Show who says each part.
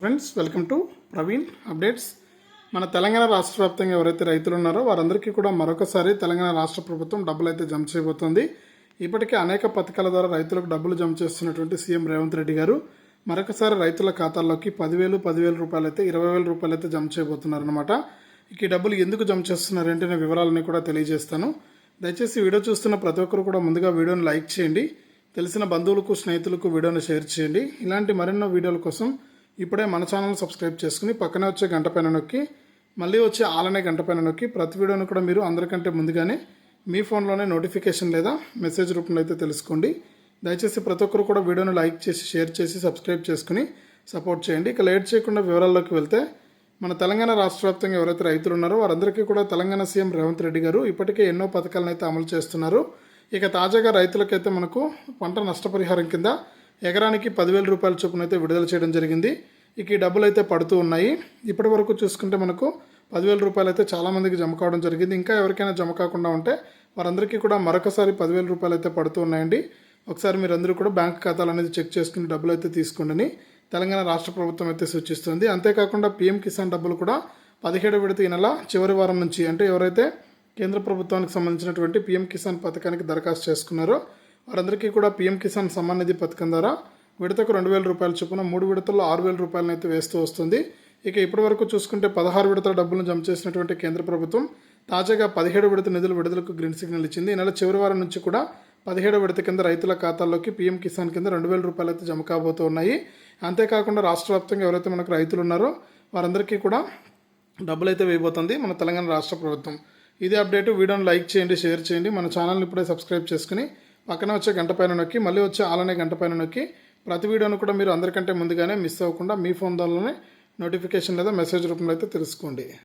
Speaker 1: Friends welcome to Praveen updates. మన తెలంగాణ రాష్ట్ర వ్యాప్తంగా ఎవరైతే రైతులు ఉన్నారో వారందరికీ కూడా మరొకసారి తెలంగాణ రాష్ట్ర ప్రభుత్వం డబ్బులు అయితే జమ చేయబోతోంది. ఇప్పటికే అనేక పథకాల ద్వారా రైతులకు డబ్బులు జమ చేస్తున్నటువంటి సీఎం రేవంత్ రెడ్డి గారు మరొకసారి రైతుల ఖాతాల్లోకి పదివేలు పదివేల రూపాయలు అయితే ఇరవై వేల రూపాయలు అయితే జమ చేయబోతున్నారనమాట ఈ డబ్బులు ఎందుకు జమ చేస్తున్నారు అంటే వివరాలని కూడా తెలియజేస్తాను. దయచేసి వీడియో చూస్తున్న ప్రతి ఒక్కరు కూడా ముందుగా వీడియోని లైక్ చేయండి. తెలిసిన బంధువులకు స్నేహితులకు వీడియోని షేర్ చేయండి. ఇలాంటి మరెన్నో వీడియోల కోసం ఇప్పుడే మన ఛానల్ సబ్స్క్రైబ్ చేసుకుని పక్కనే వచ్చే గంట పైన నొక్కి మళ్ళీ వచ్చే ఆలనే గంట పైన నొక్కి ప్రతి వీడియోను కూడా మీరు అందరికంటే ముందుగానే మీ ఫోన్లోనే నోటిఫికేషన్ లేదా మెసేజ్ రూపంలో అయితే తెలుసుకోండి. దయచేసి ప్రతి ఒక్కరు కూడా వీడియోను లైక్ చేసి షేర్ చేసి సబ్స్క్రైబ్ చేసుకుని సపోర్ట్ చేయండి. ఇక లేట్ చేయకుండా వివరాల్లోకి వెళ్తే మన తెలంగాణ రాష్ట్ర వ్యాప్తంగా ఎవరైతే రైతులు ఉన్నారో వారందరికీ కూడా తెలంగాణ సీఎం రేవంత్ రెడ్డి గారు ఇప్పటికే ఎన్నో పథకాలను అయితే అమలు చేస్తున్నారు. ఇక తాజాగా రైతులకైతే మనకు పంట నష్టపరిహారం కింద ఎకరానికి పదివేల రూపాయల చొప్పున అయితే విడుదల చేయడం జరిగింది. ఇక ఈ డబ్బులు అయితే పడుతూ ఉన్నాయి. ఇప్పటి వరకు చూసుకుంటే మనకు పదివేల రూపాయలు అయితే చాలామందికి జమ కావడం జరిగింది. ఇంకా ఎవరికైనా జమ కాకుండా ఉంటే వారందరికీ కూడా మరొకసారి పదివేల రూపాయలు అయితే పడుతూ ఉన్నాయండి. ఒకసారి మీరందరూ కూడా బ్యాంక్ ఖాతాలు అనేది చెక్ చేసుకుని డబ్బులు అయితే తీసుకోండి తెలంగాణ రాష్ట్ర ప్రభుత్వం అయితే సూచిస్తుంది. అంతేకాకుండా పీఎం కిసాన్ డబ్బులు కూడా పదిహేడు విడత ఈ నెల చివరి వారం నుంచి అంటే ఎవరైతే కేంద్ర ప్రభుత్వానికి సంబంధించినటువంటి పీఎం కిసాన్ పథకానికి దరఖాస్తు చేసుకున్నారో వారందరికీ కూడా పీఎం కిసాన్ సమ్మాన్ నిధి పథకం ద్వారా విడతకు రెండు వేల రూపాయల చొప్పున మూడు విడతల్లో ఆరు వేల రూపాయలను అయితే వేస్తూ వస్తుంది. ఇక ఇప్పటి వరకు చూసుకుంటే పదహారు విడతల డబ్బులను జమ చేసినటువంటి కేంద్ర ప్రభుత్వం తాజాగా పదిహేడు విడత నిధుల విడుదలకు గ్రీన్ సిగ్నల్ ఇచ్చింది. ఈ నెల చివరి వారం నుంచి కూడా పదిహేడు విడత కింద రైతుల ఖాతాల్లోకి పీఎం కిసాన్ కింద రెండు వేల రూపాయలు అయితే జమ కాబోతూ ఉన్నాయి. అంతేకాకుండా రాష్ట్ర వ్యాప్తంగా ఎవరైతే మనకు రైతులు ఉన్నారో వారందరికీ కూడా డబ్బులు అయితే వేయబోతుంది మన తెలంగాణ రాష్ట్ర ప్రభుత్వం. ఇదే అప్డేట్. వీడియోని లైక్ చేయండి షేర్ చేయండి. మన ఛానల్ని ఇప్పుడే సబ్స్క్రైబ్ చేసుకుని పక్కన వచ్చే గంట పైన నొక్కి మళ్ళీ వచ్చే ఆలనే గంట పైన నొక్కి ప్రతి వీడియోను కూడా మీరు అందరికంటే ముందుగానే మిస్ అవ్వకుండా మీ ఫోన్ ద్వారానే నోటిఫికేషన్ లేదా మెసేజ్ రూపంలో అయితే తెలుసుకోండి.